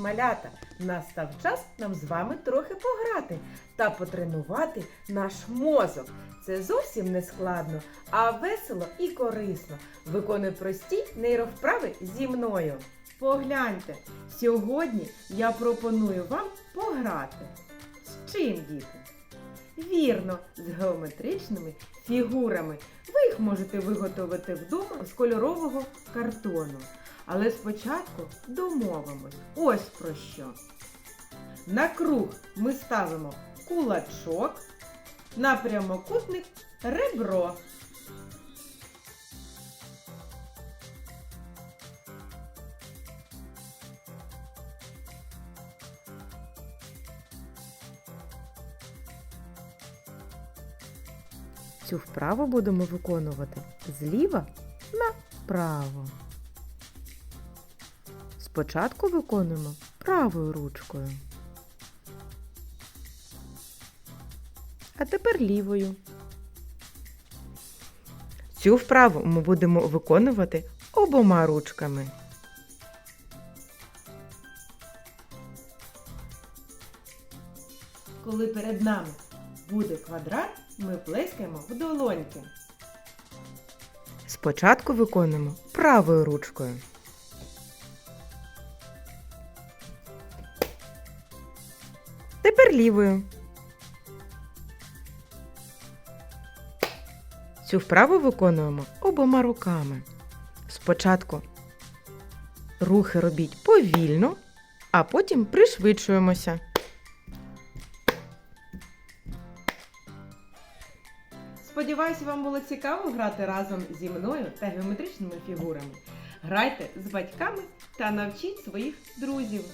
малята! Настав час нам з вами трохи пограти та потренувати наш мозок. Це зовсім не складно, а весело і корисно. Виконуй прості нейровправи зі мною. Погляньте, сьогодні я пропоную вам пограти. З чим, діти? Вірно, з геометричними фігурами. Ви їх можете виготовити вдома з кольорового картону. Але спочатку домовимось. Ось про що. На круг ми ставимо кулачок, на прямокутник ребро. Цю вправу будемо виконувати зліва направо. Спочатку виконуємо правою ручкою. А тепер лівою. Цю вправу ми будемо виконувати обома ручками. Коли перед нами буде квадрат, ми плескаємо в долоньки. Спочатку виконуємо правою ручкою. Тепер лівою. Цю вправу виконуємо обома руками. Спочатку рухи робіть повільно, а потім пришвидшуємося. Сподіваюся, вам було цікаво грати разом зі мною та геометричними фігурами. Грайте з батьками та навчіть своїх друзів.